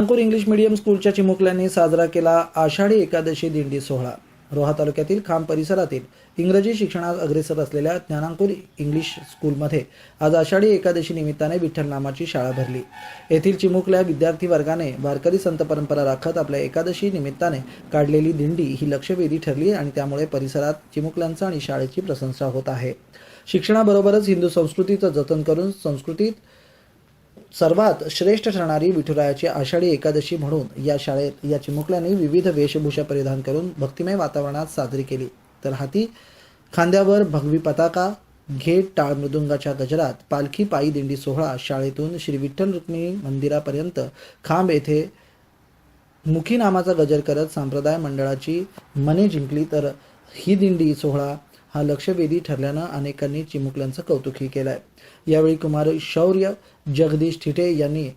M स्कूलच्या चिमुकल्यांनी साजरा केला आषाढी एकादशी दिंडी सोहळा. रोहा तालुक्यातील खाम परिसरातील इंग्रजी शिक्षणात अग्रेसर असलेल्या ज्ञानांकुर इंग्लिश स्कूलमध्ये आज आषाढी एकादशी निमित्ताने विठ्ठल नामाची शाळा भरली. येथील चिमुकल्या विद्यार्थी वर्गाने वारकरी संत परंपरा राखत आपल्या एकादशी निमित्ताने काढलेली दिंडी ही लक्षवेधी ठरली आणि त्यामुळे परिसरात चिमुकल्यांचा आणि शाळेची प्रशंसा होत आहे. शिक्षणाबरोबरच हिंदू संस्कृतीचं जतन करून संस्कृतीत सर्वात श्रेष्ठ ठरणारी विठुरायाची आषाढी एकादशी म्हणून या शाळेत या चिमुकल्याने विविध वेशभूषा परिधान करून भक्तिमय वातावरणात साजरी केली. तर हाती खांद्यावर भगवी पताका घेट टाळ मृदुंगाच्या गजरात पालखी पायी दिंडी सोहळा शाळेतून श्री विठ्ठल रुक्मिणी मंदिरापर्यंत खांब येथे मुखी नामाचा गजर करत संप्रदाय मंडळाची मने जिंकली. तर ही दिंडी सोहळा हा लक्षवेधी ठरल्यानं अनेकांनी चिमुकल्यांचं कौतुकही केलंय. यावेळी कुमार शौर्य जगदीश ठिटे यांनी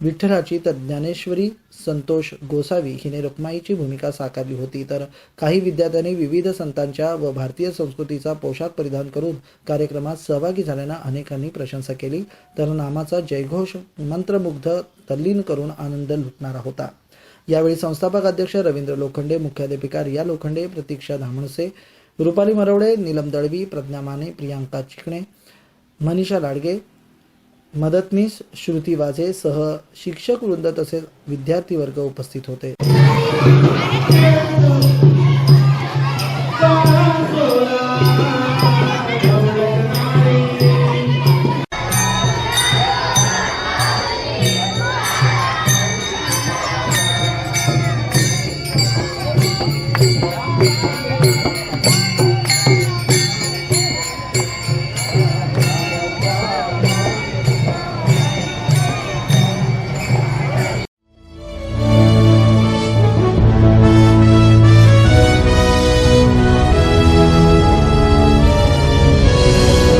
विठ्ठलाची तर ज्ञानेश्वरी संतोष गोसावी हिने रुक्माईची भूमिका साकारली होती. तर काही विद्यार्थ्यांनी विविध संतांच्या व भारतीय संस्कृतीचा पोशाख परिधान करून कार्यक्रमात सहभागी झाल्यानं अनेकांनी प्रशंसा केली. तर नामाचा जयघोष मंत्रमुग्ध तल्लीन करून आनंद लुटणारा होता. यावेळी संस्थापक अध्यक्ष रवींद्र लोखंडे मुख्याध्यापिका रिया लोखंडे प्रतीक्षा धामणसे रुपाली मरवडे नीलम दळवी प्रज्ञा माने प्रियांका चिकणे मनीषा लाडगे मदतनीस श्रुती वाझे सह शिक्षक वृंद तसेच विद्यार्थी वर्ग उपस्थित होते.